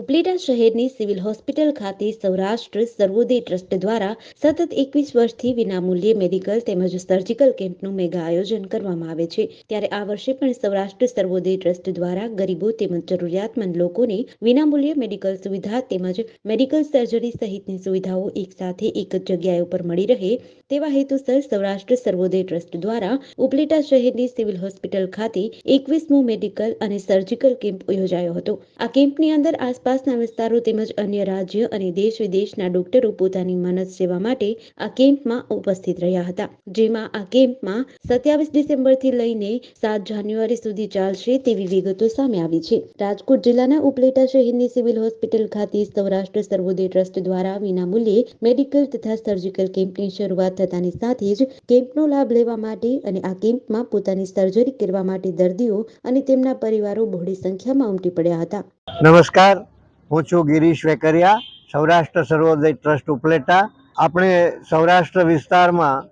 ઉપલેટા શહેરની civil hospital ખાતે Saurashtra Sarvoday trust દ્વારા સતત એકવીસ વર્ષથી વિનામૂલ્યે મેડિકલ તેમજ સર્જિકલ કેમ્પનું મેગા આયોજન કરવામાં આવે છે. ત્યારે આ વર્ષે પણ સૌરાષ્ટ્ર સર્વોદય ટ્રસ્ટ દ્વારા ગરીબો તેમજ જરૂરિયાતમંદ લોકોને વિનામૂલ્યે મેડિકલ સુવિધા તેમજ મેડિકલ સર્જરી સહિતની સુવિધાઓ એકસાથે એક જ જગ્યાએ ઉપર મળી રહે તેવા હેતુસર સૌરાષ્ટ્ર સર્વોદય ટ્રસ્ટ દ્વારા ઉપલેટા શહેરની સિવિલ હોસ્પિટલ ખાતે એકવીસમો મેડિકલ અને સર્જિકલ કેમ્પ યોજાયો હતો. આ કેમ્પની અંદર આસપાસના વિસ્તારો તેમજ અન્ય રાજ્ય અને દેશ વિદેશના ડોક્ટરો પોતાની મનસ સેવા માટે આ કેમ્પમાં ઉપસ્થિત રહ્યા હતા, જેમાં આ કેમ્પમાં સત્યાવીસ ડિસેમ્બરથી લઈને સાત જાન્યુઆરી સુધી ચાલશે તેવી વિગતો સામે આવી છે. રાજકોટ જિલ્લાના ઉપલેટા શહેરની સિવિલ હોસ્પિટલ ખાતે સૌરાષ્ટ્ર સર્વોદય ટ્રસ્ટ દ્વારા વિનામૂલ્યે મેડિકલ તથા સર્જિકલ કેમ્પની શરૂઆત થતાની સાથે જ કેમ્પનો લાભ લેવા માટે અને આ કેમ્પમાં પોતાની સર્જરી કરવા માટે દર્દીઓ અને તેમના પરિવારો બહોળી સંખ્યામાં ઉમટી પડ્યા હતા. નમસ્કાર હું છું ગિરીશ વેકરિયા, સૌરાષ્ટ્ર સર્વોદય ટ્રસ્ટ ઉપલેટા. આપણે સૌરાષ્ટ્ર વિસ્તારમાં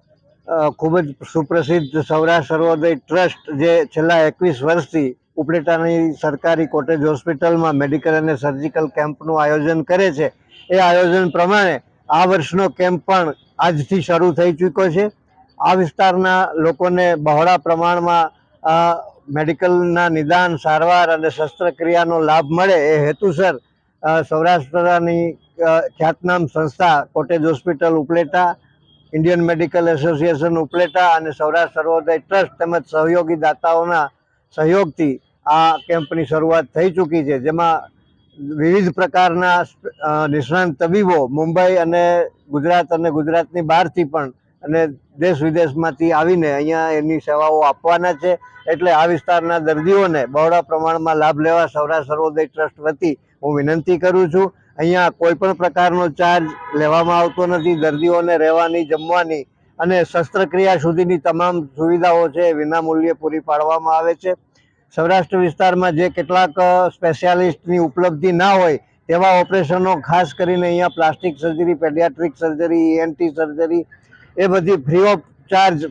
ખૂબ જ સુપ્રસિદ્ધ સૌરાષ્ટ્ર સર્વોદય ટ્રસ્ટ જે છેલ્લા એકવીસ વર્ષથી ઉપલેટાની સરકારી કોટેજ હોસ્પિટલમાં મેડિકલ અને સર્જિકલ કેમ્પનું આયોજન કરે છે. એ આયોજન પ્રમાણે આ વર્ષનો કેમ્પ પણ આજથી શરૂ થઈ ચૂક્યો છે. આ વિસ્તારના લોકોને બહોળા પ્રમાણમાં મેડિકલના નિદાન, સારવાર અને શસ્ત્રક્રિયાનો લાભ મળે એ હેતુસર સૌરાષ્ટ્રની ખ્યાતનામ સંસ્થા cottage hospital Upleta, Indian medical association Upleta અને સૌરાષ્ટ્ર સર્વોદય ટ્રસ્ટ તેમજ સહયોગી દાતાઓના સહયોગથી આ કેમ્પની શરૂઆત થઈ ચૂકી છે, જેમાં વિવિધ પ્રકારના નિષ્ણાંત તબીબો મુંબઈ અને ગુજરાત અને ગુજરાતની બહારથી પણ અને દેશ વિદેશમાંથી આવીને અહીંયા એની સેવાઓ આપવાના છે. એટલે આ વિસ્તારના દર્દીઓને બહોળા પ્રમાણમાં લાભ લેવા સૌરાષ્ટ્ર સર્વોદય ટ્રસ્ટ વતી હું વિનંતી કરું છું, અહીંયા કોઈ પણ પ્રકારનો ચાર્જ લેવામાં આવતો નથી. દર્દીઓને રહેવાની, જમવાની અને શસ્ત્રક્રિયા સુધીની તમામ સુવિધાઓ છે વિના વિનામૂલ્યે પૂરી પાડવામાં આવે છે. સૌરાષ્ટ્ર વિસ્તારમાં જે કેટલાક સ્પેશિયાલિસ્ટની ઉપલબ્ધિ ના હોય, તેવા ઓપરેશનો ખાસ કરીને અહીંયા plastic surgery, paediatric surgery ENT surgery, એ બધી ફ્રી ઓફ ચાર્જ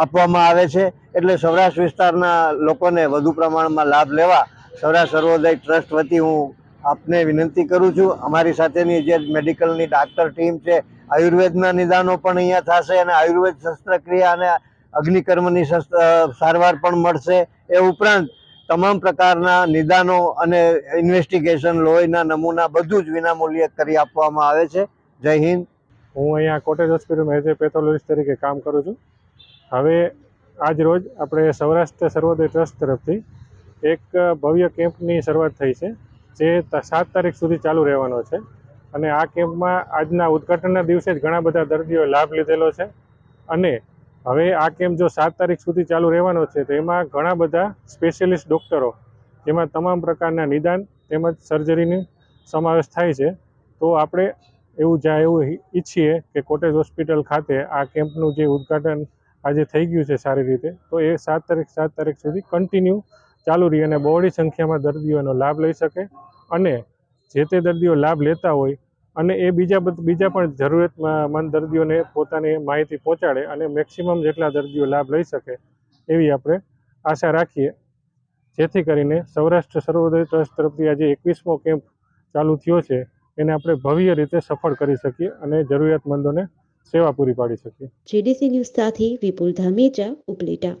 આપવામાં આવે છે. એટલે સૌરાષ્ટ્ર વિસ્તારના લોકોને વધુ પ્રમાણમાં લાભ લેવા સૌરાષ્ટ્ર સર્વોદય ટ્રસ્ટ વતી હું આપને વિનંતી કરું છું. અમારી સાથેની જે મેડિકલની ડાક્ટર ટીમ છે, આયુર્વેદના નિદાનો પણ અહીંયા થશે અને આયુર્વેદ શસ્ત્રક્રિયા અને અગ્નિકર્મની સારવાર પણ મળશે. એ ઉપરાંત તમામ પ્રકારના નિદાનો અને ઇન્વેસ્ટિગેશન લોહીના નમૂના બધું જ વિનામૂલ્યે કરી આપવામાં આવે છે. જય હિન્દ. હું અહીંયા કોટેજ હોસ્પિટલમાં એઝ એ પેથોલોજીસ્ટ તરીકે કામ કરું છું. હવે આજ રોજ આપણે સૌરાષ્ટ્ર સર્વોદય ટ્રસ્ટ તરફથી એક ભવ્ય કેમ્પની શરૂઆત થઈ છે. જે સાત તારીખ સુધી ચાલુ રહેવાનો છે. અને આ કેમ્પમાં આજના ઉદ્ઘાટનના દિવસે જ ઘણા બધા દર્દીઓએ લાભ લીધેલો છે. અને હવે આ કેમ્પ જો સાત તારીખ સુધી ચાલુ રહેવાનો છે, તો એમાં ઘણા બધા સ્પેશિયલિસ્ટ ડૉક્ટરો, જેમાં તમામ પ્રકારના નિદાન તેમજ સર્જરીની સમાવેશ થાય છે. તો આપણે એવું જ્યાં એવું ઈચ્છીએ કે કોટેજ હોસ્પિટલ ખાતે આ કેમ્પનું જે ઉદ્ઘાટન આજે થઈ ગયું છે સારી રીતે, તો એ સાત તારીખ સાત તારીખ સુધી કન્ટિન્યુ ચાલુ રહી અને બહોળી સંખ્યામાં દર્દીઓ એનો લાભ લઈ શકે અને જે તે દર્દીઓ લાભ લેતા હોય અને એ બીજા બીજા પણ જરૂરિયાતમંદ દર્દીઓને પોતાની માહિતી પહોંચાડે અને મેક્સિમમ જેટલા દર્દીઓ લાભ લઈ શકે એવી આપણે આશા રાખીએ. જેથી કરીને સૌરાષ્ટ્ર સર્વોદય ટ્રસ્ટ તરફથી આજે એકવીસમો કેમ્પ ચાલુ થયો છે. એને આપણે ભવ્ય રીતે સફળ કરી શકીએ અને જરૂરિયાતમંદોને સેવા પૂરી પાડી શકીએ. જીડીસી ન્યૂઝ સાથે વિપુલ ધામેચા, ઉપલેટા.